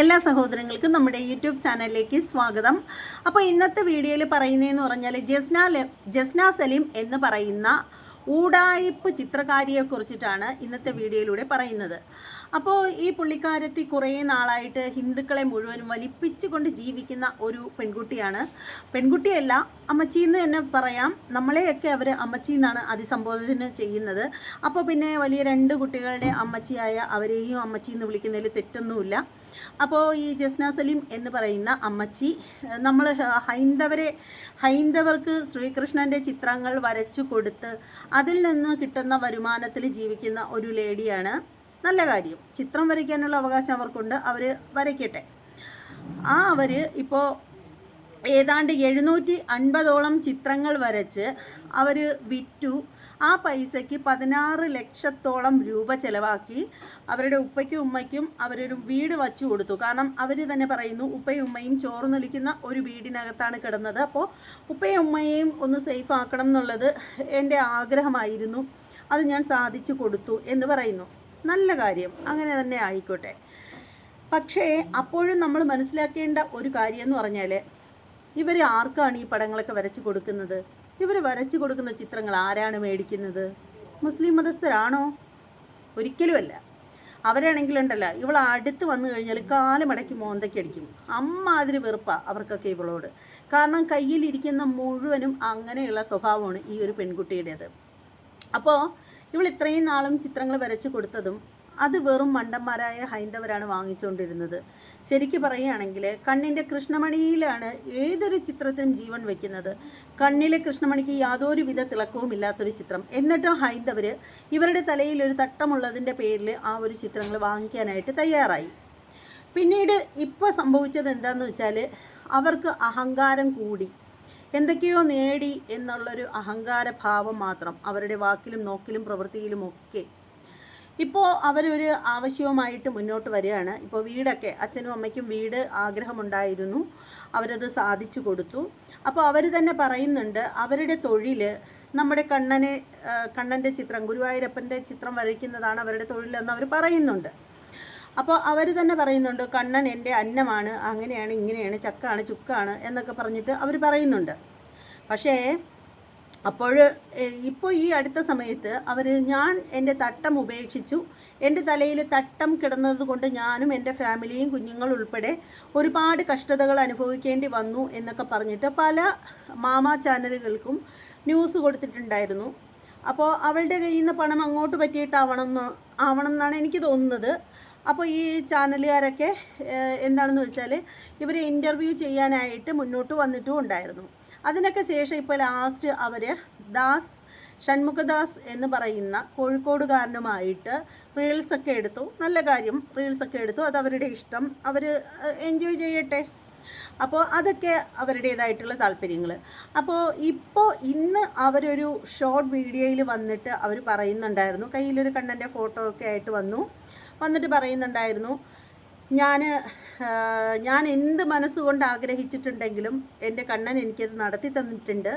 എല്ലാ സഹോദരങ്ങൾക്കും നമ്മുടെ യൂട്യൂബ് ചാനലിലേക്ക് സ്വാഗതം. അപ്പോൾ ഇന്നത്തെ വീഡിയോയിൽ പറയുന്നതെന്ന് പറഞ്ഞാൽ ജസ്ന ജസ്ന സലീം എന്ന് പറയുന്ന ഊടായിപ്പ് ചിത്രകാരിയെ കുറിച്ചിട്ടാണ് ഇന്നത്തെ വീഡിയോയിലൂടെ പറയുന്നത്. അപ്പോൾ ഈ പുള്ളിക്കാരത്തി കുറേ നാളായിട്ട് ഹിന്ദുക്കളെ മുഴുവനും വലിപ്പിച്ചുകൊണ്ട് ജീവിക്കുന്ന ഒരു പെൺകുട്ടിയാണ്. പെൺകുട്ടിയല്ല അമ്മച്ചി എന്ന് തന്നെ പറയാം. നമ്മളെയൊക്കെ അവർ അമ്മച്ചി എന്നാണ് അതിസംബോധന ചെയ്യുന്നത്. അപ്പോൾ പിന്നെ വലിയ രണ്ട് കുട്ടികളുടെ അമ്മച്ചിയായ അവരെയും അമ്മച്ചി എന്ന് വിളിക്കുന്നതിൽ തെറ്റൊന്നുമില്ല. അപ്പോൾ ഈ ജസ്ന സലീം എന്ന് പറയുന്ന അമ്മച്ചി നമ്മൾ ഹൈന്ദവരെ ഹൈന്ദവർക്ക് ശ്രീകൃഷ്ണന്റെ ചിത്രങ്ങൾ വരച്ചു കൊടുത്ത് അതിൽ നിന്ന് കിട്ടുന്ന വരുമാനത്തിൽ ജീവിക്കുന്ന ഒരു ലേഡിയാണ്. നല്ല കാര്യം. ചിത്രം വരയ്ക്കാനുള്ള അവകാശം അവർക്കുണ്ട്. അവർ വരയ്ക്കട്ടെ. ആ അവർ ഇപ്പോൾ ഏതാണ്ട് എഴുന്നൂറ്റി അൻപതോളം ചിത്രങ്ങൾ വരച്ച് അവർ വിറ്റു. ആ പൈസയ്ക്ക് പതിനാറ് ലക്ഷത്തോളം രൂപ ചിലവാക്കി അവരുടെ ഉപ്പയ്ക്കും ഉമ്മയ്ക്കും അവരൊരു വീട് വച്ചു കൊടുത്തു. കാരണം അവർ തന്നെ പറയുന്നു ഉപ്പയും ഉമ്മയും ചോറ് നലിക്കുന്ന ഒരു വീടിനകത്താണ് കിടന്നത്. അപ്പോൾ ഉപ്പയും ഉമ്മയെയും ഒന്ന് സേഫ് ആക്കണം എന്നുള്ളത് എന്റെ ആഗ്രഹമായിരുന്നു. അത് ഞാൻ സാധിച്ചു കൊടുത്തു എന്ന് പറയുന്നു. നല്ല കാര്യം. അങ്ങനെ തന്നെ ആയിക്കോട്ടെ. പക്ഷേ അപ്പോഴും നമ്മൾ മനസ്സിലാക്കേണ്ട ഒരു കാര്യം എന്ന് പറഞ്ഞാൽ ഇവർ ആർക്കാണ് ഈ പടങ്ങളൊക്കെ വരച്ച് കൊടുക്കുന്നത്? ഇവർ വരച്ചു കൊടുക്കുന്ന ചിത്രങ്ങൾ ആരാണ് മേടിക്കുന്നത്? മുസ്ലിം മതസ്ഥരാണോ? ഒരിക്കലുമല്ല. അവരാണെങ്കിലുണ്ടല്ലോ ഇവൾ അടുത്ത് വന്നു കഴിഞ്ഞാൽ കാലുമടക്കി മോന്തയ്ക്ക് അടിക്കും. അമ്മാതിരി വെറുപ്പാണ് അവർക്കൊക്കെ ഇവളോട്. കാരണം കയ്യിലിരിക്കുന്ന മുഴുവനും അങ്ങനെയുള്ള സ്വഭാവമാണ് ഈ ഒരു പെൺകുട്ടിയുടേത്. അപ്പോൾ ഇവൾ ഇത്രയും നാളും ചിത്രങ്ങൾ വരച്ച് കൊടുത്തതും അത് വെറും മണ്ടന്മാരായ ഹൈന്ദവരാണ് വാങ്ങിച്ചുകൊണ്ടിരുന്നത്. ശരിക്കും പറയുകയാണെങ്കിൽ കണ്ണിന്റെ കൃഷ്ണമണിയിലാണ് ഏതൊരു ചിത്രത്തിനും ജീവൻ വയ്ക്കുന്നത്. കണ്ണിലെ കൃഷ്ണമണിക്ക് യാതൊരു വിധ തിളക്കവും ഇല്ലാത്തൊരു ചിത്രം. എന്നിട്ടും ഹൈന്ദവർ ഇവരുടെ തലയിൽ ഒരു തട്ടമുള്ളതിന്റെ പേരിൽ ആ ഒരു ചിത്രങ്ങൾ വാങ്ങിക്കാനായിട്ട് തയ്യാറായി. പിന്നീട് ഇപ്പോൾ സംഭവിച്ചത് എന്താണെന്ന് വെച്ചാൽ അവർക്ക് അഹങ്കാരം കൂടി. എന്തൊക്കെയോ നേടി എന്നുള്ളൊരു അഹങ്കാര ഭാവം മാത്രം അവരുടെ വാക്കിലും നോക്കിലും പ്രവൃത്തിയിലും ഒക്കെ. ഇപ്പോൾ അവരൊരു ആവശ്യവുമായിട്ട് മുന്നോട്ട് വരികയാണ്. ഇപ്പോൾ വീടൊക്കെ അച്ഛനും അമ്മയ്ക്കും വീട് ആഗ്രഹമുണ്ടായിരുന്നു. അവരത് സാധിച്ചു കൊടുത്തു. അപ്പോൾ അവർ തന്നെ പറയുന്നുണ്ട് അവരുടെ തൊഴിൽ നമ്മുടെ കണ്ണനെ കണ്ണന്റെ ചിത്രം ഗുരുവായൂരപ്പന്റെ ചിത്രം വരയ്ക്കുന്നതാണ് അവരുടെ തൊഴിലെന്ന് അവർ പറയുന്നുണ്ട്. അപ്പോൾ അവർ തന്നെ പറയുന്നുണ്ട് കണ്ണൻ എന്റെ അന്നമാണ് അങ്ങനെയാണ് ഇങ്ങനെയാണ് ചക്കാണ് ചുക്കാണ് എന്നൊക്കെ പറഞ്ഞിട്ട് അവർ പറയുന്നുണ്ട്. പക്ഷേ അപ്പോൾ ഇപ്പോൾ ഈ അടുത്ത സമയത്ത് അവർ ഞാൻ എന്റെ തട്ടം ഉപേക്ഷിച്ചു. എന്റെ തലയിൽ തട്ടം കിടന്നത് കൊണ്ട് ഞാനും എന്റെ ഫാമിലിയും കുഞ്ഞുങ്ങൾ ഉൾപ്പെടെ ഒരുപാട് കഷ്ടതകൾ അനുഭവിക്കേണ്ടി വന്നു എന്നൊക്കെ പറഞ്ഞിട്ട് പല മാമാ ചാനലുകൾക്കും ന്യൂസ് കൊടുത്തിട്ടുണ്ടായിരുന്നു. അപ്പോൾ അവളുടെ കയ്യിൽ നിന്ന് പണം അങ്ങോട്ട് പറ്റിയിട്ടാവണം എന്ന് ആവണം എന്നാണ് എനിക്ക് തോന്നുന്നത്. അപ്പോൾ ഈ ചാനലുകാരൊക്കെ എന്താണെന്ന് വെച്ചാൽ ഇവരെ ഇന്റർവ്യൂ ചെയ്യാനായിട്ട് മുന്നോട്ട് വന്നിട്ടും ഉണ്ടായിരുന്നു. അതിനൊക്കെ ശേഷം ഇപ്പോൾ ലാസ്റ്റ് അവർ ദാസ് ഷൺമുഖദാസ് എന്ന് പറയുന്ന കോഴിക്കോടുകാരനുമായിട്ട് റീൽസൊക്കെ എടുത്തു. നല്ല കാര്യം റീൽസൊക്കെ എടുത്തു. അത് അവരുടെ ഇഷ്ടം. അവർ എൻജോയ് ചെയ്യട്ടെ. അപ്പോൾ അതൊക്കെ അവരുടേതായിട്ടുള്ള താല്പര്യങ്ങൾ അപ്പോൾ ഇപ്പോൾ ഇന്ന് അവരൊരു ഷോർട്ട് വീഡിയോയിൽ വന്നിട്ട് അവർ പറയുന്നുണ്ടായിരുന്നു. കയ്യിലൊരു കണ്ണന്റെ ഫോട്ടോ ഒക്കെ ആയിട്ട് വന്നു. വന്നിട്ട് പറയുന്നുണ്ടായിരുന്നു. ഞാൻ ഞാൻ എന്ത് മനസ്സുകൊണ്ട് ആഗ്രഹിച്ചിട്ടുണ്ടെങ്കിലും എന്റെ കണ്ണൻ എനിക്കത് നടത്തി തന്നിട്ടുണ്ട്.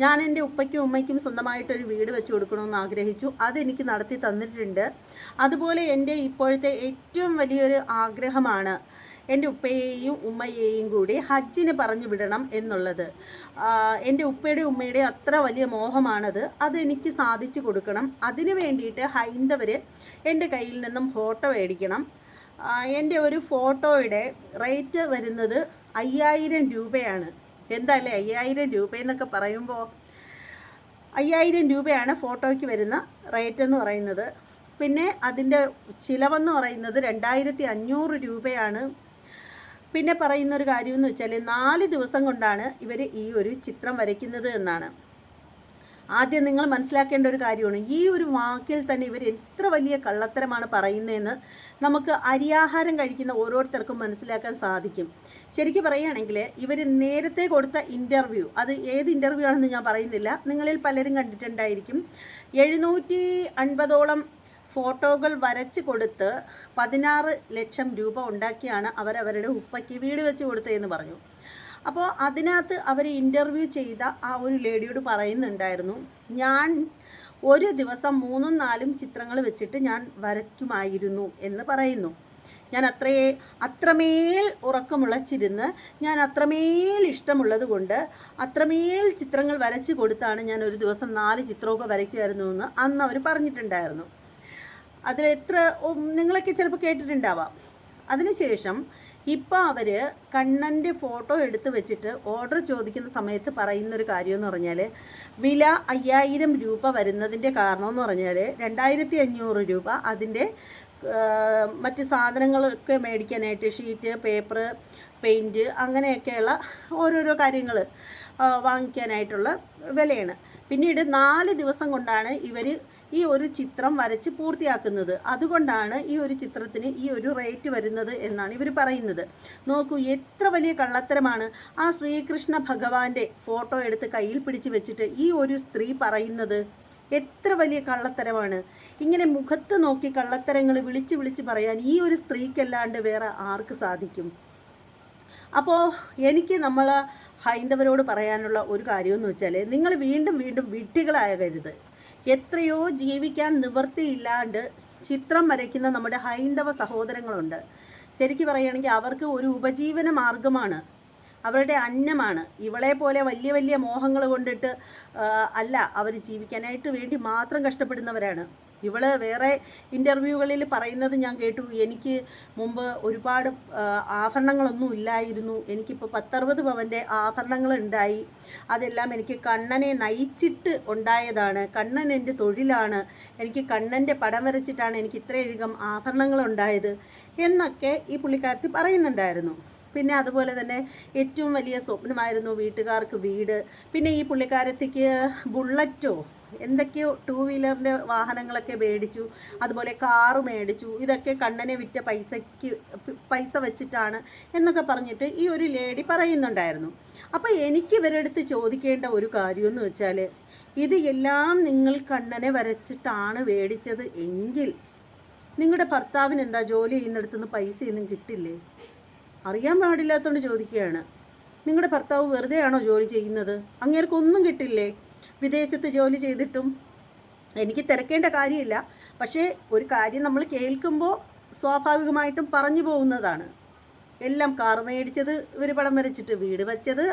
ഞാൻ എന്റെ ഉപ്പയ്ക്കും ഉമ്മയ്ക്കും സ്വന്തമായിട്ടൊരു വീട് വെച്ച് കൊടുക്കണമെന്ന് ആഗ്രഹിച്ചു. അതെനിക്ക് നടത്തി തന്നിട്ടുണ്ട്. അതുപോലെ എന്റെ ഇപ്പോഴത്തെ ഏറ്റവും വലിയൊരു ആഗ്രഹമാണ് എന്റെ ഉപ്പയെയും ഉമ്മയെയും കൂടി ഹജ്ജിന് പറഞ്ഞു വിടണം എന്നുള്ളത്. എന്റെ ഉപ്പയുടെ ഉമ്മയുടെ അത്ര വലിയ മോഹമാണത്. അതെനിക്ക് സാധിച്ചു കൊടുക്കണം. അതിനു വേണ്ടിയിട്ട് ഹൈന്ദവർ എന്റെ കയ്യിൽ നിന്നും ഫോട്ടോ മേടിക്കണം. എന്റെ ഒരു ഫോട്ടോയുടെ റേറ്റ് വരുന്നത് അയ്യായിരം രൂപയാണ്. എന്താല്ലേ അയ്യായിരം രൂപ എന്നൊക്കെ പറയുമ്പോൾ അയ്യായിരം രൂപയാണ് ഫോട്ടോയ്ക്ക് വരുന്ന റേറ്റ് എന്ന് പറയുന്നത്. പിന്നെ അതിന്റെ ചിലവെന്ന് പറയുന്നത് രണ്ടായിരത്തി അഞ്ഞൂറ് രൂപയാണ്. പിന്നെ പറയുന്നൊരു കാര്യം എന്ന് വെച്ചാൽ നാല് ദിവസം കൊണ്ടാണ് ഇവർ ഈ ഒരു ചിത്രം വരയ്ക്കുന്നത് എന്നാണ്. ആദ്യം നിങ്ങൾ മനസ്സിലാക്കേണ്ട ഒരു കാര്യമാണ്. ഈ ഒരു വാക്കിൽ തന്നെ ഇവർ എത്ര വലിയ കള്ളത്തരമാണ് പറയുന്നതെന്ന് നമുക്ക് അരിയാഹാരം കഴിക്കുന്ന ഓരോരുത്തർക്കും മനസ്സിലാക്കാൻ സാധിക്കും. ശരിക്കും പറയുകയാണെങ്കിൽ ഇവർ നേരത്തെ കൊടുത്ത ഇന്റർവ്യൂ അത് ഏത് ഇന്റർവ്യൂ ആണെന്ന് ഞാൻ പറയുന്നില്ല. നിങ്ങളിൽ പലരും കണ്ടിട്ടുണ്ടായിരിക്കും. എഴുന്നൂറ്റി അൻപതോളം ഫോട്ടോകൾ വരച്ച് കൊടുത്ത് പതിനാറ് ലക്ഷം രൂപ ഉണ്ടാക്കിയാണ് അവരവരുടെ ഉപ്പയ്ക്ക് വീട് വെച്ച് കൊടുത്തതെന്ന് പറഞ്ഞു. അപ്പോൾ അതിനകത്ത് അവർ ഇന്റർവ്യൂ ചെയ്ത ആ ഒരു ലേഡിയോട് പറയുന്നുണ്ടായിരുന്നു ഞാൻ ഒരു ദിവസം മൂന്നും നാലും ചിത്രങ്ങൾ വെച്ചിട്ട് ഞാൻ വരയ്ക്കുമായിരുന്നു എന്ന് പറയുന്നു. ഞാൻ അത്രയേ അത്രമേൽ ഉറക്കമുളച്ചിരുന്ന് ഞാൻ അത്രമേൽ ഇഷ്ടമുള്ളത് കൊണ്ട് അത്രമേൽ ചിത്രങ്ങൾ വരച്ച് കൊടുത്താണ് ഞാൻ ഒരു ദിവസം നാല് ചിത്രമൊക്കെ വരയ്ക്കുമായിരുന്നു എന്ന് അന്ന് അവർ പറഞ്ഞിട്ടുണ്ടായിരുന്നു. അതിൽ എത്ര നിങ്ങളൊക്കെ ചിലപ്പോൾ കേട്ടിട്ടുണ്ടാവാം. അതിനുശേഷം ഇപ്പോൾ അവർ കണ്ണന്റെ ഫോട്ടോ എടുത്ത് വെച്ചിട്ട് ഓർഡർ ചോദിക്കുന്ന സമയത്ത് പറയുന്നൊരു കാര്യം എന്ന് പറഞ്ഞാൽ വില അയ്യായിരം രൂപ വരുന്നതിന്റെ കാരണം എന്ന് പറഞ്ഞാൽ രണ്ടായിരത്തി അഞ്ഞൂറ് രൂപ അതിന്റെ മറ്റ് സാധനങ്ങളൊക്കെ മേടിക്കാനായിട്ട് ഷീറ്റ് പേപ്പർ പെയിന്റ് അങ്ങനെയൊക്കെയുള്ള ഓരോരോ കാര്യങ്ങൾ വാങ്ങിക്കാനായിട്ടുള്ള വിലയാണ്. പിന്നീട് നാല് ദിവസം കൊണ്ടാണ് ഇവർ ഈ ഒരു ചിത്രം വരച്ച് പൂർത്തിയാക്കുന്നത്. അതുകൊണ്ടാണ് ഈ ഒരു ചിത്രത്തിന് ഈ ഒരു റേറ്റ് വരുന്നത് എന്നാണ് ഇവർ പറയുന്നത്. നോക്കൂ എത്ര വലിയ കള്ളത്തരമാണ്. ആ ശ്രീകൃഷ്ണ ഭഗവാന്റെ ഫോട്ടോ എടുത്ത് കയ്യിൽ പിടിച്ച് വെച്ചിട്ട് ഈ ഒരു സ്ത്രീ പറയുന്നത് എത്ര വലിയ കള്ളത്തരമാണ്. ഇങ്ങനെ മുഖത്ത് നോക്കി കള്ളത്തരങ്ങൾ വിളിച്ച് വിളിച്ച് പറയാൻ ഈ ഒരു സ്ത്രീക്കല്ലാണ്ട് വേറെ ആർക്ക് സാധിക്കും? അപ്പോൾ എനിക്ക് നമ്മൾ ഹൈന്ദവരോട് പറയാനുള്ള ഒരു കാര്യമെന്ന് വെച്ചാൽ നിങ്ങൾ വീണ്ടും വീണ്ടും വിഡ്ഢികളാകരുത് എത്രയോ ജീവിക്കാൻ നിവൃത്തിയില്ലാണ്ട് ചിത്രം വരയ്ക്കുന്ന നമ്മുടെ ഹൈന്ദവ സഹോദരങ്ങളുണ്ട്. ശരിക്കും പറയുകയാണെങ്കിൽ അവർക്ക് ഒരു ഉപജീവന മാർഗമാണ്. അവരുടെ അന്നമാണ്. ഇവളെ പോലെ വലിയ വലിയ മോഹങ്ങൾ കൊണ്ടിട്ട് അല്ല അവർ ജീവിക്കാനായിട്ട് വേണ്ടി മാത്രം കഷ്ടപ്പെടുന്നവരാണ്. ഇവൾ വേറെ ഇന്റർവ്യൂകളിൽ പറയുന്നത് ഞാൻ കേട്ടു. എനിക്ക് മുമ്പ് ഒരുപാട് ആഭരണങ്ങളൊന്നും ഇല്ലായിരുന്നു. എനിക്കിപ്പോൾ പത്തറുപത് പവന്റെ ആഭരണങ്ങൾ ഉണ്ടായി അതെല്ലാം എനിക്ക് കണ്ണനെ നയിച്ചിട്ട് ഉണ്ടായതാണ്. കണ്ണൻ എന്റെ തൊഴിലാണ്. എനിക്ക് കണ്ണന്റെ പടം വരച്ചിട്ടാണ് എനിക്ക് ഇത്രയധികം ആഭരണങ്ങൾ ഉണ്ടായത് എന്നൊക്കെ ഈ പുള്ളിക്കാരത്തി പറയുന്നുണ്ടായിരുന്നു. പിന്നെ അതുപോലെ തന്നെ ഏറ്റവും വലിയ സ്വപ്നമായിരുന്നു വീട്ടുകാർക്ക് വീട്. പിന്നെ ഈ പുള്ളിക്കാരത്തിക്ക് ബുള്ളറ്റോ എന്തൊക്കെയോ ടൂ വീലറിന്റെ വാഹനങ്ങളൊക്കെ മേടിച്ചു അതുപോലെ കാറ് മേടിച്ചു ഇതൊക്കെ കണ്ണനെ വിറ്റ പൈസയ്ക്ക് പൈസ വെച്ചിട്ടാണ് എന്നൊക്കെ പറഞ്ഞിട്ട് ഈ ഒരു ലേഡി പറയുന്നുണ്ടായിരുന്നു. അപ്പോൾ എനിക്ക് ഇവരെടുത്ത് ചോദിക്കേണ്ട ഒരു കാര്യമെന്ന് വെച്ചാൽ ഇത് എല്ലാം നിങ്ങൾ കണ്ണനെ വരച്ചിട്ടാണ് മേടിച്ചത് എങ്കിൽ നിങ്ങളുടെ ഭർത്താവിന് എന്താ ജോലി ചെയ്യുന്നിടത്തുനിന്ന് പൈസയൊന്നും കിട്ടില്ലേ? അറിയാൻ പാടില്ലാത്തതുകൊണ്ട് ചോദിക്കുകയാണ്. നിങ്ങളുടെ ഭർത്താവ് വെറുതെയാണോ ജോലി ചെയ്യുന്നത്? അങ്ങേർക്കൊന്നും കിട്ടില്ലേ? വിദേശത്ത് ജോലി ചെയ്തിട്ടും എനിക്ക് തിരക്കേണ്ട കാര്യമില്ല. പക്ഷേ ഒരു കാര്യം നമ്മൾ കേൾക്കുമ്പോൾ സ്വാഭാവികമായിട്ടും പറഞ്ഞു പോകുന്നതാണ്. എല്ലാം കാർ മേടിച്ചത് ഇവർ പടം വരച്ചിട്ട് വീട് വെച്ചത്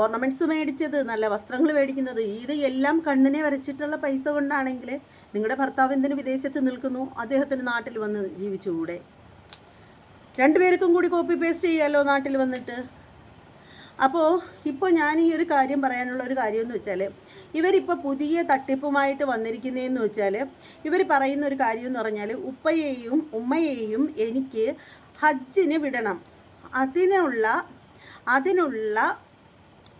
ഓർണമെന്റ്സ് മേടിച്ചത് നല്ല വസ്ത്രങ്ങൾ മേടിക്കുന്നത് ഇത് എല്ലാം കണ്ണിനെ വരച്ചിട്ടുള്ള പൈസ കൊണ്ടാണെങ്കിൽ നിങ്ങളുടെ ഭർത്താവ് എന്തിന് വിദേശത്ത് നിൽക്കുന്നു? അദ്ദേഹത്തിന് നാട്ടിൽ വന്ന് ജീവിച്ചുകൂടെ രണ്ടുപേർക്കും കൂടി കോപ്പി പേസ്റ്റ് ചെയ്യാമല്ലോ നാട്ടിൽ വന്നിട്ട്? അപ്പോൾ ഇപ്പോൾ ഞാൻ ഈ ഒരു കാര്യം പറയാനുള്ള ഒരു കാര്യം എന്ന് വെച്ചാൽ ഇവരിപ്പോൾ പുതിയ തട്ടിപ്പുമായിട്ട് വന്നിരിക്കുന്നതെന്ന് വെച്ചാൽ ഇവർ പറയുന്ന ഒരു കാര്യം എന്ന് പറഞ്ഞാൽ ഉപ്പയെയും ഉമ്മയെയും എനിക്ക് ഹജ്ജിന് വിടണം. അതിനുള്ള അതിനുള്ള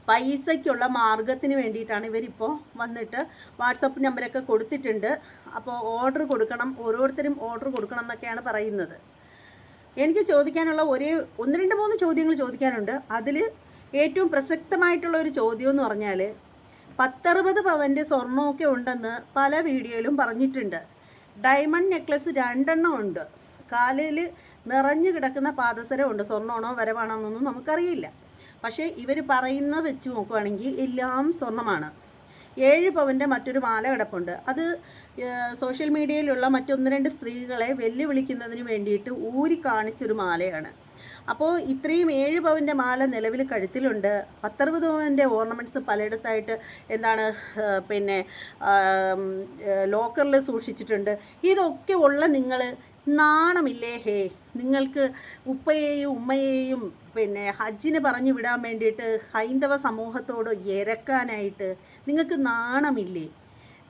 പൈസയ്ക്കുള്ള മാർഗത്തിന് വേണ്ടിയിട്ടാണ് ഇവരിപ്പോൾ വന്നിട്ട് വാട്സപ്പ് നമ്പരൊക്കെ കൊടുത്തിട്ടുണ്ട്. അപ്പോൾ ഓർഡർ കൊടുക്കണം ഓരോരുത്തരും ഓർഡർ കൊടുക്കണം എന്നൊക്കെയാണ് പറയുന്നത്. എനിക്ക് ചോദിക്കാനുള്ള ഒരേ ഒന്ന് രണ്ട് മൂന്ന് ചോദ്യങ്ങൾ ചോദിക്കാനുണ്ട്. അതിൽ ഏറ്റവും പ്രസക്തമായിട്ടുള്ള ഒരു ചോദ്യം എന്ന് പറഞ്ഞാൽ പത്തറുപത് പവന്റെ സ്വർണമൊക്കെ ഉണ്ടെന്ന് പല വീഡിയോയിലും പറഞ്ഞിട്ടുണ്ട്. ഡയമണ്ട് നെക്ലസ് രണ്ടെണ്ണം ഉണ്ട്. കാലിൽ നിറഞ്ഞു കിടക്കുന്ന പാദസരമുണ്ട്. സ്വർണമാണോ വരവാണോ എന്നൊന്നും നമുക്കറിയില്ല. പക്ഷേ ഇവർ പറയുന്ന വെച്ച് നോക്കുവാണെങ്കിൽ എല്ലാം സ്വർണമാണ്. ഏഴ് പവന്റെ മറ്റൊരു മാല കിടപ്പുണ്ട്. അത് സോഷ്യൽ മീഡിയയിലുള്ള മറ്റൊന്ന് രണ്ട് സ്ത്രീകളെ വെല്ലുവിളിക്കുന്നതിന് വേണ്ടിയിട്ട് ഊരി കാണിച്ചൊരു മാലയാണ്. അപ്പോൾ ഇത്രയും ഏഴ് പവന്റെ മാല നിലവിൽ കഴുത്തിലുണ്ട്. പത്തറുപത് പവന്റെ ഓർണമെന്റ്സ് പലയിടത്തായിട്ട് എന്താണ് പിന്നെ ലോക്കറിൽ സൂക്ഷിച്ചിട്ടുണ്ട്. ഇതൊക്കെ ഉള്ള നിങ്ങൾ നാണമില്ലേ? ഹേ നിങ്ങൾക്ക് ഉപ്പയെയും ഉമ്മയെയും പിന്നെ ഹജ്ജിന് പറഞ്ഞു വിടാൻ വേണ്ടിയിട്ട് ഹൈന്ദവ സമൂഹത്തോട് ഇരക്കാനായിട്ട് നിങ്ങൾക്ക് നാണമില്ലേ?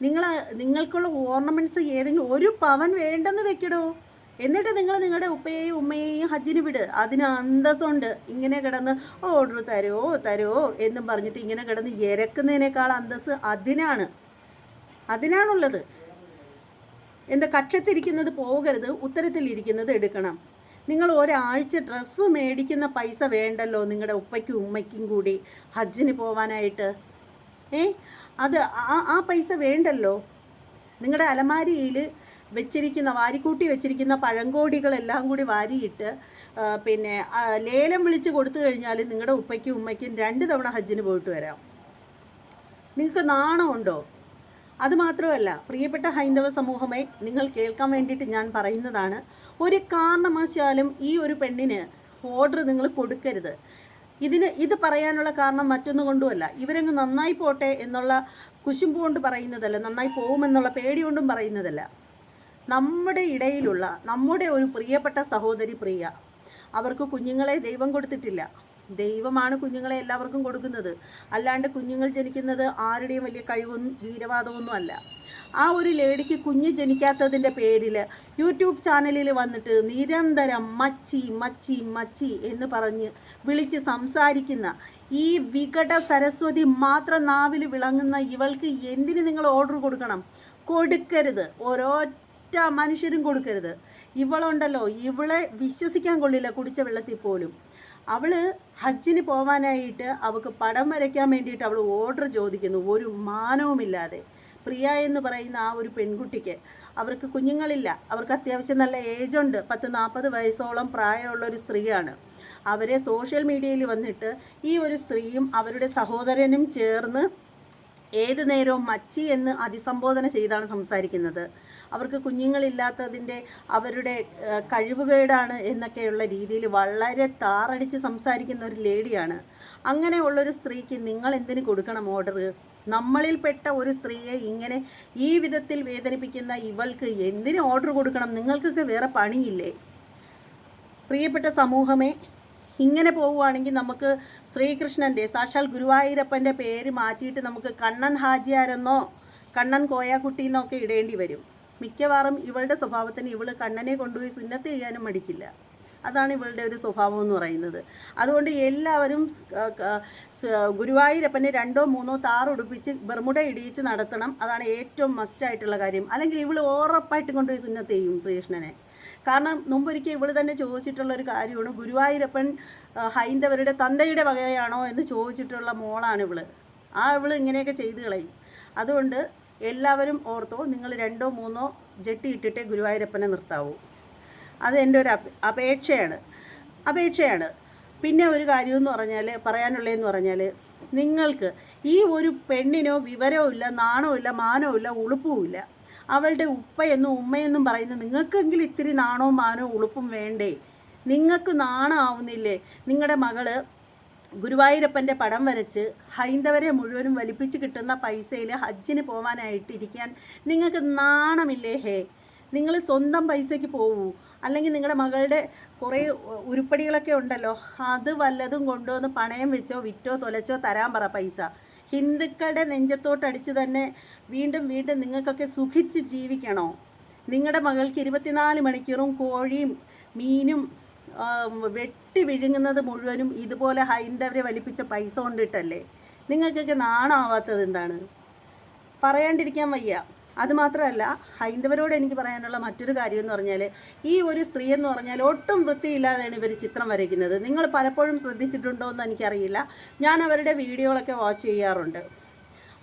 നിങ്ങൾ നിങ്ങൾക്കുള്ള ഓർണമെന്റ്സ് ഏതെങ്കിലും ഒരു പവൻ വേണ്ടെന്ന് വെക്കടോ? എന്നിട്ട് നിങ്ങൾ നിങ്ങളുടെ ഉപ്പയെയും ഉമ്മയെയും ഹജ്ജിന് വിട്. അതിന് അന്തസ്സുണ്ട്. ഇങ്ങനെ കിടന്ന് ഓർഡർ തരുമോ തരുമോ എന്നും പറഞ്ഞിട്ട് ഇങ്ങനെ കിടന്ന് ഇരക്കുന്നതിനേക്കാൾ അന്തസ് അതിനാണ്. അതിനാണുള്ളത്. എന്താ കക്ഷത്തിരിക്കുന്നത് പോകരുത്. ഉത്തരത്തിലിരിക്കുന്നത് എടുക്കണം. നിങ്ങൾ ഒരാഴ്ച ഡ്രസ്സ് മേടിക്കുന്ന പൈസ വേണ്ടല്ലോ നിങ്ങളുടെ ഉപ്പയ്ക്കും ഉമ്മയ്ക്കും കൂടി ഹജ്ജിന് പോവാനായിട്ട്. ഏ? അത് ആ ആ പൈസ വേണ്ടല്ലോ. നിങ്ങളുടെ അലമാരിയിൽ വെച്ചിരിക്കുന്ന വാരിക്കൂട്ടി വെച്ചിരിക്കുന്ന പഴങ്കോടികളെല്ലാം കൂടി വാരിയിട്ട് പിന്നെ ലേലം വിളിച്ച് കൊടുത്തു കഴിഞ്ഞാൽ നിങ്ങളുടെ ഉപ്പയ്ക്കും ഉമ്മയ്ക്കും രണ്ട് തവണ ഹജ്ജിന് പോയിട്ട് വരാം. നിങ്ങൾക്ക് നാണമുണ്ടോ അതുമാത്രമല്ല പ്രിയപ്പെട്ട ഹൈന്ദവ സമൂഹമേ നിങ്ങൾ കേൾക്കാൻ വേണ്ടിയിട്ട് ഞാൻ പറയുന്നതാണ് ഒരു കാരണവശാലും ഈ ഒരു പെണ്ണിന് ഓർഡർ നിങ്ങൾ കൊടുക്കരുത്. ഇതിന് ഇത് പറയാനുള്ള കാരണം മറ്റൊന്നും കൊണ്ടുമല്ല. ഇവരങ്ങ് നന്നായി പോട്ടെ എന്നുള്ള കുശുമ്പ് കൊണ്ട് പറയുന്നതല്ല നന്നായി പോകുമെന്നുള്ള പേടി കൊണ്ടും പറയുന്നതല്ല. നമ്മുടെ ഇടയിലുള്ള നമ്മുടെ ഒരു പ്രിയപ്പെട്ട സഹോദരി പ്രിയ അവർക്ക് കുഞ്ഞുങ്ങളെ ദൈവം കൊടുത്തിട്ടില്ല. ദൈവമാണ് കുഞ്ഞുങ്ങളെ എല്ലാവർക്കും കൊടുക്കുന്നത്. അല്ലാണ്ട് കുഞ്ഞുങ്ങൾ ജനിക്കുന്നത് ആരുടെയും വലിയ കഴിവൊന്നും വീരവാദമൊന്നും അല്ല. ആ ഒരു ലേഡിക്ക് കുഞ്ഞ് ജനിക്കാത്തതിന്റെ പേരിൽ യൂട്യൂബ് ചാനലിൽ വന്നിട്ട് നിരന്തരം മച്ചി മച്ചി മച്ചി എന്ന് പറഞ്ഞ് വിളിച്ച് സംസാരിക്കുന്ന ഈ വികട സരസ്വതി മാത്രം നാവിൽ വിളങ്ങുന്ന ഇവൾക്ക് എന്തിന് നിങ്ങൾ ഓർഡർ കൊടുക്കണം? കൊടുക്കരുത്. ഓരോറ്റ മനുഷ്യരും കൊടുക്കരുത്. ഇവളുണ്ടല്ലോ ഇവളെ വിശ്വസിക്കാൻ കൊള്ളില്ല കുടിച്ച വെള്ളത്തിൽ പോലും. അവൾ ഹജ്ജിന് പോവാനായിട്ട് അവൾക്ക് പടം വരയ്ക്കാൻ വേണ്ടിയിട്ട് അവൾ ഓർഡർ ചോദിക്കുന്നു. ഒരു മാനവുമില്ലാതെ. പ്രിയ എന്ന് പറയുന്ന ആ ഒരു പെൺകുട്ടിക്ക് അവർക്ക് കുഞ്ഞുങ്ങളില്ല. അവർക്ക് അത്യാവശ്യം നല്ല ഏജുണ്ട് പത്ത് നാൽപ്പത് വയസ്സോളം പ്രായമുള്ള ഒരു സ്ത്രീയാണ്. അവരെ സോഷ്യൽ മീഡിയയിൽ വന്നിട്ട് ഈ ഒരു സ്ത്രീയും അവരുടെ സഹോദരനും ചേർന്ന് ഏത് നേരവും മച്ചി എന്ന് അതിസംബോധന ചെയ്താണ് സംസാരിക്കുന്നത്. അവർക്ക് കുഞ്ഞുങ്ങളില്ലാത്തതിന്റെ അവരുടെ കഴിവുകേടാണ് എന്നൊക്കെയുള്ള രീതിയിൽ വളരെ താറടിച്ച് സംസാരിക്കുന്ന ഒരു ലേഡിയാണ്. അങ്ങനെയുള്ളൊരു സ്ത്രീക്ക് നിങ്ങൾ എന്തിന് കൊടുക്കണം ഓർഡർ നമ്മളിൽപ്പെട്ട ഒരു സ്ത്രീയെ ഇങ്ങനെ ഈ വിധത്തിൽ വേദനിപ്പിക്കുന്ന ഇവൾക്ക് എന്തിന് ഓർഡർ കൊടുക്കണം? നിങ്ങൾക്കൊക്കെ വേറെ പണിയില്ലേ? പ്രിയപ്പെട്ട സമൂഹമേ ഇങ്ങനെ പോവുകയാണെങ്കിൽ നമുക്ക് ശ്രീകൃഷ്ണന്റെ സാക്ഷാൽ ഗുരുവായൂരപ്പന്റെ പേര് മാറ്റിയിട്ട് നമുക്ക് കണ്ണൻ ഹാജിയാരെന്നോ കണ്ണൻ കോയാക്കുട്ടി എന്നൊക്കെ ഇടേണ്ടി വരും. മിക്കവാറും ഇവളുടെ സ്വഭാവത്തിന് ഇവൾ കണ്ണനെ കൊണ്ടുപോയി സുന്നത്ത് ചെയ്യാനും മടിക്കില്ല. അതാണ് ഇവളുടെ ഒരു സ്വഭാവം എന്ന് പറയുന്നത്. അതുകൊണ്ട് എല്ലാവരും ഗുരുവായൂരപ്പനെ രണ്ടോ മൂന്നോ താറുടുപ്പിച്ച് ബർമുട ഇടിയിച്ച് നടത്തണം. അതാണ് ഏറ്റവും മസ്റ്റായിട്ടുള്ള കാര്യം. അല്ലെങ്കിൽ ഇവൾ ഉറപ്പായിട്ടും കൊണ്ടുപോയി സുന്നത്ത് ചെയ്യും ശ്രീകൃഷ്ണനെ. കാരണം മുമ്പൊരിക്കൽ ഇവൾ തന്നെ ചോദിച്ചിട്ടുള്ള ഒരു കാര്യമാണ് ഗുരുവായൂരപ്പൻ ഹൈന്ദവരുടെ തന്തയുടെ വകയാണോ എന്ന് ചോദിച്ചിട്ടുള്ള മോളാണ് ഇവൾ. ആ ഇവൾ ഇങ്ങനെയൊക്കെ ചെയ്ത് കളയും. അതുകൊണ്ട് എല്ലാവരും ഓർത്തോ നിങ്ങൾ രണ്ടോ മൂന്നോ ജെട്ടി ഇട്ടിട്ടേ ഗുരുവായൂരപ്പനെ നിർത്താവൂ. അത് എന്റെ ഒരു അപ് അപേക്ഷയാണ്. അപേക്ഷയാണ്. പിന്നെ ഒരു കാര്യമെന്ന് പറഞ്ഞാൽ പറയാനുള്ളതെന്ന് പറഞ്ഞാൽ നിങ്ങൾക്ക് ഈ ഒരു പെണ്ണിനോ വിവരവും ഇല്ല നാണവും ഇല്ല മാനവും ഇല്ല ഉളുപ്പവും ഇല്ല. അവളുടെ ഉപ്പയെന്നും ഉമ്മയെന്നും പറയുന്നത് നിങ്ങൾക്കെങ്കിലും ഇത്തിരി നാണവും മാനവും ഉളുപ്പും വേണ്ടേ? നിങ്ങൾക്ക് നാണമാവുന്നില്ലേ നിങ്ങളുടെ മകൾ ഗുരുവായൂരപ്പന്റെ പടം വരച്ച് ഹൈന്ദവരെ മുഴുവനും വലിപ്പിച്ച് കിട്ടുന്ന പൈസയിൽ ഹജ്ജിന് പോകാനായിട്ട് ഇരിക്കാൻ നിങ്ങൾക്ക് നാണമില്ലേ? ഹേ നിങ്ങൾ സ്വന്തം പൈസയ്ക്ക് പോവൂ. അല്ലെങ്കിൽ നിങ്ങളുടെ മകളുടെ കുറേ ഉരുപ്പടികളൊക്കെ ഉണ്ടല്ലോ അത് വല്ലതും കൊണ്ടുവന്ന് പണയം വെച്ചോ വിറ്റോ തൊലച്ചോ തരാൻ പറ പൈസ. ഹിന്ദുക്കളുടെ നെഞ്ചത്തോട്ടടിച്ച് തന്നെ വീണ്ടും വീണ്ടും നിങ്ങൾക്കൊക്കെ സുഖിച്ച് ജീവിക്കണോ? നിങ്ങളുടെ മകൾക്ക് ഇരുപത്തിനാല് മണിക്കൂറും കോഴിയും മീനും വെട്ടി വിഴുങ്ങുന്നത് മുഴുവനും ഇതുപോലെ ഹൈന്ദവരെ വലിപ്പിച്ച പൈസ കൊണ്ടിട്ടല്ലേ? നിങ്ങൾക്കൊക്കെ നാണാവാത്തത് എന്താണ്? പറയാണ്ടിരിക്കാൻ വയ്യ. അതുമാത്രമല്ല ഹൈന്ദവരോട് എനിക്ക് പറയാനുള്ള മറ്റൊരു കാര്യം എന്ന് പറഞ്ഞാൽ ഈ ഒരു സ്ത്രീ എന്ന് പറഞ്ഞാൽ ഒട്ടും വൃത്തിയില്ലാതെയാണ് ഇവർ ചിത്രം വരയ്ക്കുന്നത്. നിങ്ങൾ പലപ്പോഴും ശ്രദ്ധിച്ചിട്ടുണ്ടോ എന്ന് എനിക്കറിയില്ല. ഞാൻ അവരുടെ വീഡിയോകളൊക്കെ വാച്ച് ചെയ്യാറുണ്ട്.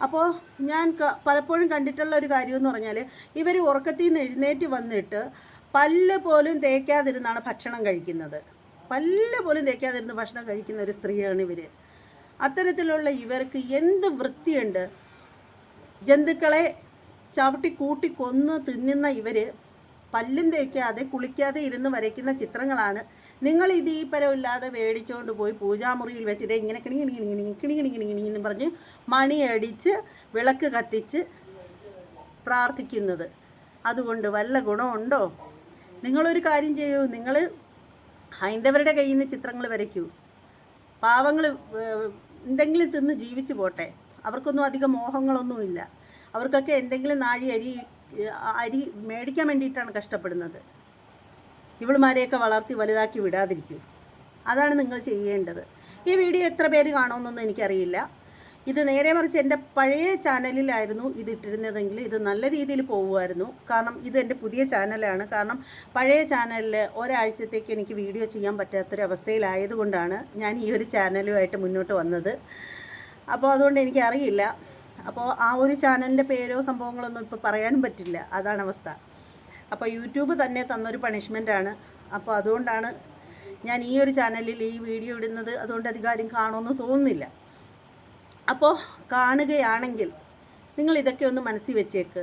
അപ്പോൾ ഞാൻ പലപ്പോഴും കണ്ടിട്ടുള്ള ഒരു കാര്യം എന്ന് പറഞ്ഞാൽ ഇവർ ഉറക്കത്തിൽ നിന്ന് എഴുന്നേറ്റ് വന്നിട്ട് പല്ല് പോലും തേക്കാതിരുന്നാണ് ഭക്ഷണം കഴിക്കുന്നത്. പല്ല് പോലും തേക്കാതിരുന്ന് ഭക്ഷണം കഴിക്കുന്ന ഒരു സ്ത്രീയാണ് ഇവർ അത്തരത്തിലുള്ള ഇവർക്ക് എന്ത് വൃത്തിയുണ്ട്? ജന്തുക്കളെ ചവിട്ടി കൂട്ടി കൊന്ന് തിന്നുന്ന ഇവർ പല്ലും തേക്കാതെ കുളിക്കാതെ ഇരുന്ന് വരയ്ക്കുന്ന ചിത്രങ്ങളാണ്. നിങ്ങൾ ഇത് ഈ പരമില്ലാതെ മേടിച്ചുകൊണ്ട് പോയി പൂജാമുറിയിൽ വെച്ച് ഇതേ ഇങ്ങനെ കിണി കിണി എന്ന് പറഞ്ഞ് മണിയടിച്ച് വിളക്ക് കത്തിച്ച് പ്രാർത്ഥിക്കുന്നത്. അതുകൊണ്ട് വല്ല ഗുണമുണ്ടോ? നിങ്ങളൊരു കാര്യം ചെയ്യൂ. നിങ്ങൾ ഹൈന്ദവരുടെ കയ്യിൽ നിന്ന് ചിത്രങ്ങൾ വരയ്ക്കൂ. പാവങ്ങൾ എന്തെങ്കിലും തിന്ന് ജീവിച്ചു പോട്ടെ. അവർക്കൊന്നും അധികം മോഹങ്ങളൊന്നുമില്ല അവർക്കൊക്കെ എന്തെങ്കിലും നാഴി അരി അരി മേടിക്കാൻ വേണ്ടിയിട്ടാണ് കഷ്ടപ്പെടുന്നത്. ഇവളുമാരെയൊക്കെ വളർത്തി വലുതാക്കി വിടാതിരിക്കൂ. അതാണ് നിങ്ങൾ ചെയ്യേണ്ടത്. ഈ വീഡിയോ എത്ര പേര് കാണുമെന്നൊന്നും എനിക്കറിയില്ല. ഇത് നേരെ മറിച്ച് എന്റെ പഴയ ചാനലിലായിരുന്നു ഇത് ഇട്ടിരുന്നതെങ്കിൽ ഇത് നല്ല രീതിയിൽ പോകുമായിരുന്നു കാരണം ഇത് എന്റെ പുതിയ ചാനലാണ്. കാരണം പഴയ ചാനലിൽ ഒരാഴ്ചത്തേക്ക് എനിക്ക് വീഡിയോ ചെയ്യാൻ പറ്റാത്തൊരവസ്ഥയിലായതുകൊണ്ടാണ് ഞാൻ ഈ ഒരു ചാനലുമായിട്ട് മുന്നോട്ട് വന്നത്. അപ്പോൾ അതുകൊണ്ട് എനിക്കറിയില്ല. അപ്പോൾ ആ ഒരു ചാനലിന്റെ പേരോ സംഭവങ്ങളൊന്നും ഇപ്പോൾ പറയാനും പറ്റില്ല. അതാണ് അവസ്ഥ. അപ്പോൾ യൂട്യൂബ് തന്നെ തന്നൊരു പണിഷ്മെന്റാണ്. അപ്പോൾ അതുകൊണ്ടാണ് ഞാൻ ഈ ഒരു ചാനലിൽ ഈ വീഡിയോ ഇടുന്നത്. അതുകൊണ്ട് അധികാരം കാണുമെന്ന് തോന്നുന്നില്ല. അപ്പോൾ കാണുകയാണെങ്കിൽ നിങ്ങൾ ഇതൊക്കെ ഒന്ന് മനസ്സിൽ വെച്ചേക്ക്.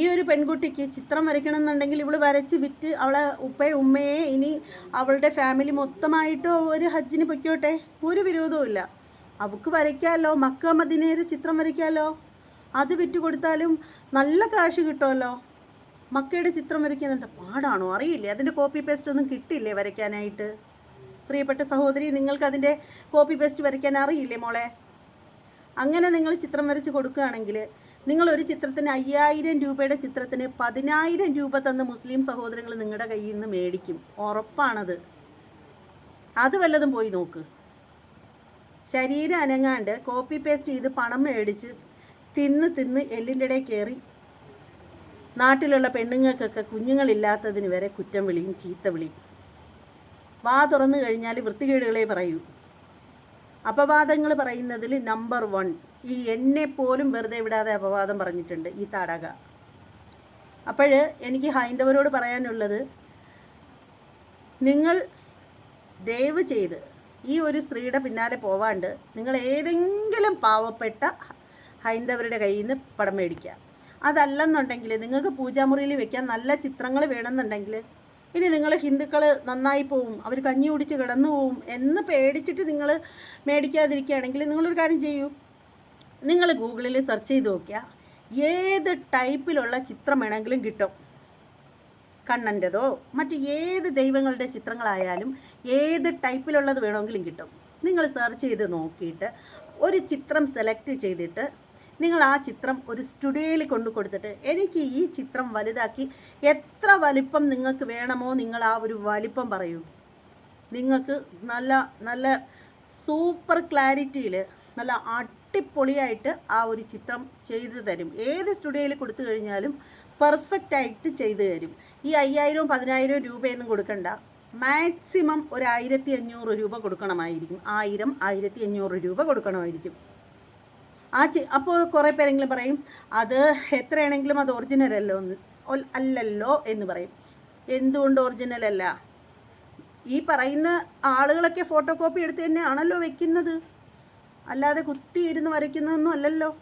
ഈ ഒരു പെൺകുട്ടിക്ക് ചിത്രം വരയ്ക്കണം എന്നുണ്ടെങ്കിൽ ഇവൾ വരച്ച് വിറ്റ് അവളെ ഉപ്പയെ ഉമ്മയെ ഇനി അവളുടെ ഫാമിലി മൊത്തമായിട്ട് ഒരു ഹജ്ജിന് പൊയ്ക്കോട്ടെ? ഒരു വിരോധവും ഇല്ല. അവൾക്ക് വരയ്ക്കാമല്ലോ മക്ക മദിനേര് ചിത്രം വരയ്ക്കാമല്ലോ അത് വിറ്റ് കൊടുത്താലും നല്ല കാശ് കിട്ടുമല്ലോ. മക്കയുടെ ചിത്രം വരയ്ക്കാൻ എന്താ പാടാണോ? അറിയില്ലേ? അതിന്റെ കോപ്പി പേസ്റ്റ് ഒന്നും കിട്ടില്ലേ വരയ്ക്കാനായിട്ട്? പ്രിയപ്പെട്ട സഹോദരി നിങ്ങൾക്ക് അതിന്റെ കോപ്പി പേസ്റ്റ് വരയ്ക്കാൻ അറിയില്ലേ മോളെ? അങ്ങനെ നിങ്ങൾ ചിത്രം വരച്ച് കൊടുക്കുകയാണെങ്കിൽ നിങ്ങൾ ഒരു ചിത്രത്തിന് അയ്യായിരം രൂപയുടെ ചിത്രത്തിന് പതിനായിരം രൂപ തന്ന് മുസ്ലിം സഹോദരങ്ങൾ നിങ്ങളുടെ കയ്യിൽ നിന്ന് മേടിക്കും. ഉറപ്പാണത്. അത് വല്ലതും പോയി നോക്ക്. ശരീരം അനങ്ങാണ്ട് കോപ്പി പേസ്റ്റ് ചെയ്ത് പണം മേടിച്ച് തിന്ന് തിന്ന് എല്ലിന്റെ ഇടയിൽ കയറി. നാട്ടിലുള്ള പെണ്ണുങ്ങൾക്കൊക്കെ കുഞ്ഞുങ്ങളില്ലാത്തതിന് വരെ കുറ്റം വിളിയും ചീത്ത വിളിയും. വാ തുറന്നു കഴിഞ്ഞാൽ വൃത്തികേടുകളെ പറയൂ. അപവാദങ്ങൾ പറയുന്നതിൽ നമ്പർ വൺ ഈ എന്നെ പോലും വെറുതെ വിടാതെ അപവാദം പറഞ്ഞിട്ടുണ്ട് ഈ താടക. അപ്പോൾ എനിക്ക് ഹൈന്ദവരോട് പറയാനുള്ളത് നിങ്ങൾ ദയവ് ചെയ്ത് ഈ ഒരു സ്ത്രീയുടെ പിന്നാലെ പോവാണ്ട് നിങ്ങൾ ഏതെങ്കിലും പാവപ്പെട്ട ഹൈന്ദവരുടെ കയ്യിൽ നിന്ന് പടം മേടിക്കുക. അതല്ലെന്നുണ്ടെങ്കിൽ നിങ്ങൾക്ക് പൂജാമുറിയിൽ വെക്കാൻ നല്ല ചിത്രങ്ങൾ വേണമെന്നുണ്ടെങ്കിൽ ഇനി നിങ്ങൾ ഹിന്ദുക്കൾ നന്നായി പോവും അവർ കഞ്ഞി കുടിച്ച് കിടന്നു പോവും എന്ന് പേടിച്ചിട്ട് നിങ്ങൾ മേടിക്കാതിരിക്കുകയാണെങ്കിൽ നിങ്ങളൊരു കാര്യം ചെയ്യൂ. നിങ്ങൾ ഗൂഗിളിൽ സെർച്ച് ചെയ്ത് നോക്കിയാൽ ഏത് ടൈപ്പിലുള്ള ചിത്രം വേണമെങ്കിലും കിട്ടും. കണ്ണന്റെതോ മറ്റ് ഏത് ദൈവങ്ങളുടെ ചിത്രങ്ങളായാലും ഏത് ടൈപ്പിലുള്ളത് വേണമെങ്കിലും കിട്ടും. നിങ്ങൾ സെർച്ച് ചെയ്ത് നോക്കിയിട്ട് ഒരു ചിത്രം സെലക്ട് ചെയ്തിട്ട് നിങ്ങൾ ആ ചിത്രം ഒരു സ്റ്റുഡിയോയിൽ കൊണ്ടു കൊടുത്തിട്ട് എനിക്ക് ഈ ചിത്രം വലുതാക്കി എത്ര വലിപ്പം നിങ്ങൾക്ക് വേണമോ നിങ്ങൾ ആ ഒരു വലിപ്പം പറയൂ. നിങ്ങൾക്ക് നല്ല നല്ല സൂപ്പർ ക്ലാരിറ്റിയിൽ നല്ല അടിപൊളിയായിട്ട് ആ ഒരു ചിത്രം ചെയ്തു തരും. ഏത് സ്റ്റുഡിയോയിൽ കൊടുത്തു കഴിഞ്ഞാലും പെർഫെക്റ്റ് ആയിട്ട് ചെയ്തു തരും. ഈ അയ്യായിരവും പതിനായിരവും രൂപയൊന്നും കൊടുക്കണ്ട. മാക്സിമം ഒരു ആയിരത്തി അഞ്ഞൂറ് രൂപ കൊടുക്കണമായിരിക്കും. ആയിരം ആയിരത്തി അഞ്ഞൂറ് രൂപ കൊടുക്കണമായിരിക്കും. ആ ചി അപ്പോൾ കുറേ പേരെങ്കിലും പറയും അത് എത്രയാണെങ്കിലും അത് ഒറിജിനൽ അല്ലോ അല്ലല്ലോ എന്ന് പറയും. എന്തുകൊണ്ട് ഒറിജിനൽ അല്ല? ഈ പറയുന്ന ആളുകളൊക്കെ ഫോട്ടോ കോപ്പി എടുത്ത് തന്നെ ആണല്ലോ വെക്കുന്നത്. അല്ലാതെ കുത്തി ഇരുന്ന് വരയ്ക്കുന്നതൊന്നും അല്ലല്ലോ.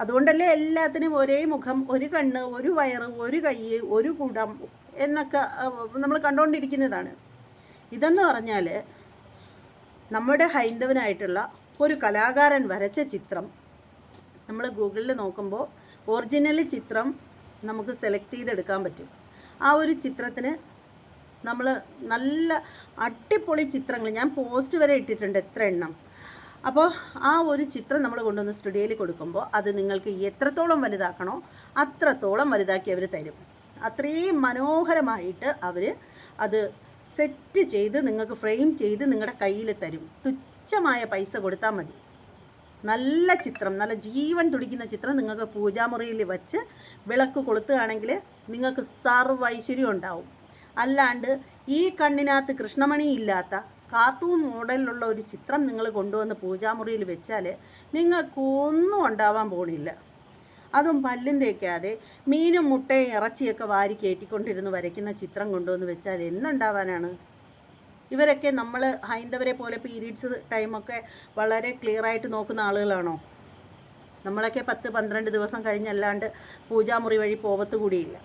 അതുകൊണ്ടല്ലേ എല്ലാത്തിനും ഒരേ മുഖം ഒരു കണ്ണ് ഒരു വയറ് ഒരു കൈ ഒരു കുടം എന്നൊക്കെ നമ്മൾ കണ്ടുകൊണ്ടിരിക്കുന്നതാണ് ഇതെന്ന് പറഞ്ഞാൽ നമ്മുടെ ഹൈന്ദവനായിട്ടുള്ള ഒരു കലാകാരൻ വരച്ച ചിത്രം. നമ്മൾ ഗൂഗിളിൽ നോക്കുമ്പോൾ ഒറിജിനൽ ചിത്രം നമുക്ക് സെലക്ട് ചെയ്തെടുക്കാൻ പറ്റും. ആ ഒരു ചിത്രത്തിന് നമ്മൾ നല്ല അടിപൊളി ചിത്രങ്ങൾ ഞാൻ പോസ്റ്റ് വരെ ഇട്ടിട്ടുണ്ട് എത്ര എണ്ണം. അപ്പോൾ ആ ഒരു ചിത്രം നമ്മൾ കൊണ്ടുവന്ന് സ്റ്റുഡിയോയിൽ കൊടുക്കുമ്പോൾ അത് നിങ്ങൾക്ക് എത്രത്തോളം വലുതാക്കണോ അത്രത്തോളം വലുതാക്കി അവർ തരും. അത്രയും മനോഹരമായിട്ട് അവർ അത് സെറ്റ് ചെയ്ത് നിങ്ങൾക്ക് ഫ്രെയിം ചെയ്ത് നിങ്ങളുടെ കയ്യിൽ തരും. തുച്ഛമായ പൈസ കൊടുത്താൽ മതി. നല്ല ചിത്രം നല്ല ജീവൻ തുടിക്കുന്ന ചിത്രം നിങ്ങൾക്ക് പൂജാമുറിയിൽ വച്ച് വിളക്ക് കൊളുത്തുകയാണെങ്കിൽ നിങ്ങൾക്ക് സർവ ഐശ്വര്യം ഉണ്ടാവും. അല്ലാണ്ട് ഈ കണ്ണിനകത്ത് കൃഷ്ണമണി ഇല്ലാത്ത കാർട്ടൂൺ മോഡലിലുള്ള ഒരു ചിത്രം നിങ്ങൾ കൊണ്ടുവന്ന് പൂജാമുറിയിൽ വെച്ചാൽ നിങ്ങൾക്കൊന്നും ഉണ്ടാവാൻ പോണില്ല. അതും പല്ലും തേക്കാതെ മീനും മുട്ടയും ഇറച്ചിയൊക്കെ വാരി കയറ്റിക്കൊണ്ടിരുന്ന് വരയ്ക്കുന്ന ചിത്രം കൊണ്ടുവന്ന് വെച്ചാൽ എന്തുണ്ടാവാനാണ്? ഇവരൊക്കെ നമ്മൾ ഹൈന്ദവരെ പോലെ പീരീഡ്സ് ടൈമൊക്കെ വളരെ ക്ലിയർ ആയിട്ട് നോക്കുന്ന ആളുകളാണോ? നമ്മളൊക്കെ പത്ത് പന്ത്രണ്ട് ദിവസം കഴിഞ്ഞല്ലാണ്ട് പൂജാമുറി വഴി പോവത്ത് കൂടിയില്ല.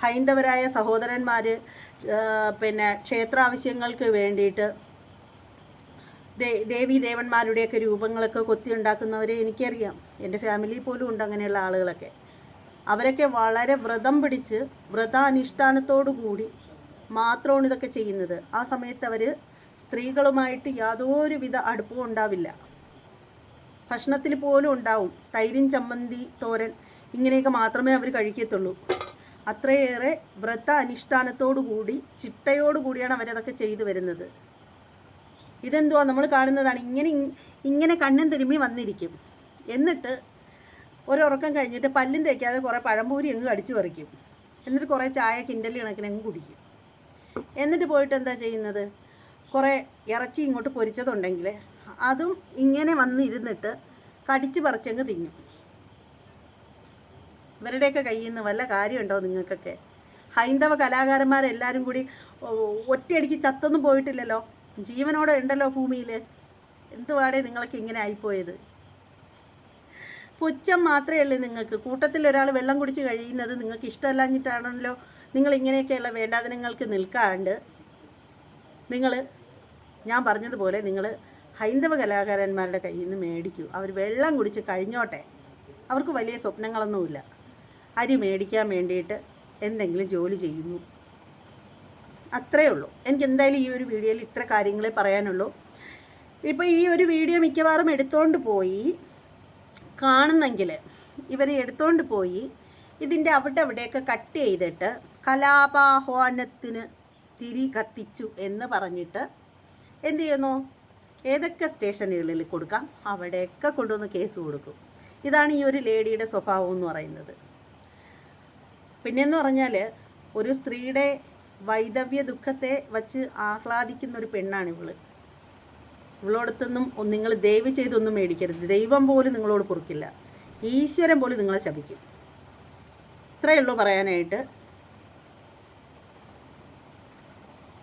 ഹൈന്ദവരായ സഹോദരന്മാർ പിന്നെ ക്ഷേത്രാവശ്യങ്ങൾക്ക് വേണ്ടിയിട്ട് ദേ- ദേവീ ദേവന്മാരുടെയൊക്കെ രൂപങ്ങളൊക്കെ കൊത്തി ഉണ്ടാക്കുന്നവരെ എനിക്കറിയാം. എന്റെ ഫാമിലിയിൽ പോലും ഉണ്ട് അങ്ങനെയുള്ള ആളുകളൊക്കെ. അവരൊക്കെ വളരെ വ്രതം പിടിച്ച് വ്രതാനുഷ്ഠാനത്തോടു കൂടി മാത്രമാണ് ഇതൊക്കെ ചെയ്യുന്നത്. ആ സമയത്ത് അവർ സ്ത്രീകളുമായിട്ട് യാതൊരുവിധ അടുപ്പവും ഉണ്ടാവില്ല. ഭക്ഷണത്തിൽ പോലും ഉണ്ടാവും. തൈരും ചമ്മന്തി തോരൻ ഇങ്ങനെയൊക്കെ മാത്രമേ അവർ കഴിക്കത്തുള്ളൂ. അത്രയേറെ വ്രത അനുഷ്ഠാനത്തോടു കൂടി ചിട്ടയോടു കൂടിയാണ് അവരതൊക്കെ ചെയ്തു വരുന്നത്. ഇതെന്തുവാ? നമ്മൾ കാണുന്നതാണ് ഇങ്ങനെ ഇങ്ങനെ കണ്ണും തിരുമ്മി വന്നിരിക്കും. എന്നിട്ട് ഒരുറക്കം കഴിഞ്ഞിട്ട് പല്ലും തേക്കാതെ കുറേ പഴംപൂരി അങ്ങ് കടിച്ചു പറിക്കും. എന്നിട്ട് കുറേ ചായ കിൻഡലി കണക്കിന് അങ്ങ് കുടിക്കും. എന്നിട്ട് പോയിട്ട് എന്താ ചെയ്യുന്നത്? കുറേ ഇറച്ചി ഇങ്ങോട്ട് പൊരിച്ചതുണ്ടെങ്കിൽ അതും ഇങ്ങനെ വന്നിരുന്നിട്ട് കടിച്ച് പറിച്ചങ്ങ് തിങ്ങും ഇവരുടെയൊക്കെ കയ്യിൽ നിന്ന് വല്ല കാര്യമുണ്ടോ നിങ്ങൾക്കൊക്കെ? ഹൈന്ദവ കലാകാരന്മാരെല്ലാവരും കൂടി ഒറ്റയടിക്ക് ചത്തൊന്നും പോയിട്ടില്ലല്ലോ? ജീവനോടെ ഉണ്ടല്ലോ ഭൂമിയിൽ എന്തുവാടേ നിങ്ങൾക്ക് ഇങ്ങനെ ആയിപ്പോയത്? പുച്ഛം മാത്രമേ ഉള്ളൂ നിങ്ങൾക്ക്. കൂട്ടത്തിൽ ഒരാൾ വെള്ളം കുടിച്ച് കഴിയുന്നത് നിങ്ങൾക്ക് ഇഷ്ടമല്ലാഞ്ഞിട്ടാണല്ലോ നിങ്ങൾ ഇങ്ങനെയൊക്കെയുള്ള വേണ്ടാതനങ്ങൾക്ക് നിൽക്കാണ്ട് നിങ്ങൾ ഞാൻ പറഞ്ഞതുപോലെ നിങ്ങൾ ഹൈന്ദവ കലാകാരന്മാരുടെ കയ്യിൽ നിന്ന് മേടിക്കൂ. അവർ വെള്ളം കുടിച്ച് കഴിഞ്ഞോട്ടെ. അവർക്ക് വലിയ സ്വപ്നങ്ങളൊന്നുമില്ല. അരി മേടിക്കാൻ വേണ്ടിയിട്ട് എന്തെങ്കിലും ജോലി ചെയ്യുന്നു. അത്രയേ ഉള്ളൂ. എനിക്ക് എന്തായാലും ഈ ഒരു വീഡിയോയിൽ ഇത്ര കാര്യങ്ങളെ പറയാനുള്ളൂ. ഇപ്പോൾ ഈ ഒരു വീഡിയോ മിക്കവാറും എടുത്തുകൊണ്ട് പോയി കാണുന്നെങ്കിൽ ഇവരെ എടുത്തുകൊണ്ട് പോയി ഇതിന്റെ അവിടെ അവിടെയൊക്കെ കട്ട് ചെയ്തിട്ട് കലാപാഹ്വാനത്തിന് തിരി കത്തിച്ചു എന്ന് പറഞ്ഞിട്ട് എന്ത് ചെയ്യുന്നു? ഏതൊക്കെ സ്റ്റേഷനുകളിൽ കൊടുക്കാം? അവിടെയൊക്കെ കൊണ്ടുവന്ന് കേസ് കൊടുക്കും. ഇതാണ് ഈ ഒരു ലേഡിയുടെ സ്വഭാവം എന്ന് പറയുന്നത്. പിന്നെയെന്ന് പറഞ്ഞാൽ ഒരു സ്ത്രീയുടെ വൈദവ്യ ദുഃഖത്തെ വച്ച് ആഹ്ലാദിക്കുന്ന ഒരു പെണ്ണാണ് ഇവൾ. ഇവളോടത്തൊന്നും നിങ്ങൾ ദയവ് ചെയ്തൊന്നും മേടിക്കരുത്. ദൈവം പോലും നിങ്ങളോട് പൊറുക്കില്ല ഈശ്വരൻ പോലും നിങ്ങളെ ശപിക്കും. ഇത്രയേ ഉള്ളൂ പറയാനായിട്ട്.